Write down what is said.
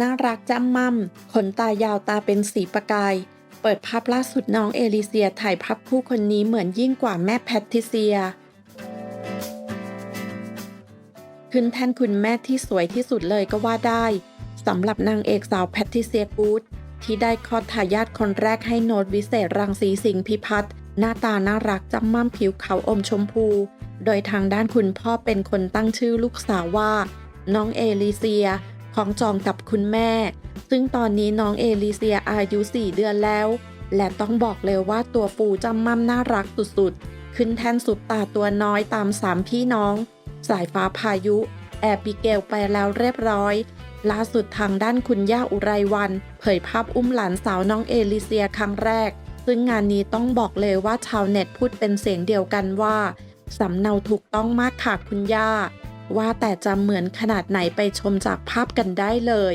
น่ารักจำมั่มขนตายาวตาเป็นสีประกาย เปิดภาพล่าสุดน้องเอลิเซียถ่ายภาพคู่คนนี้เหมือนยิ่งกว่าแม่แพทริเซีย ขึ้นแท่นคุณแม่ที่สวยที่สุดเลยก็ว่าได้สำหรับนางเอกสาวแพทริเซียกูดที่ได้คลอดทายาทคนแรกให้โนตวิเศษรังสีสิงห์พิพัฒน์ หน้าตาน่ารักจำมั่มผิวขาวอมชมพู โดยทางด้านคุณพ่อเป็นคนตั้งชื่อลูกสาวว่า น้องเอลิเซีย ของจองกับคุณแม่ ซึ่งตอนนี้น้องเอลิเซียอายุ 4 เดือนแล้ว และต้องบอกเลยว่าตัวปูจำมั่มน่ารักสุดๆ ขึ้นแทนสุดตาตัวน้อยตามสามพี่น้อง สายฟ้าพายุ แอร์ปิเกลไปแล้วเรียบร้อยล่าสุดทางด้านคุณย่าอุไรวัน เผยภาพอุ้มหลานสาวน้องเอลิเซียครั้งแรก ซึ่งงานนี้ต้องบอกเลยว่าชาวเน็ตพูดเป็นเสียงเดียวกันว่า สำเนาถูกต้องมากค่ะคุณย่า ว่าแต่จะเหมือนขนาดไหนไปชมจากภาพกันได้เลย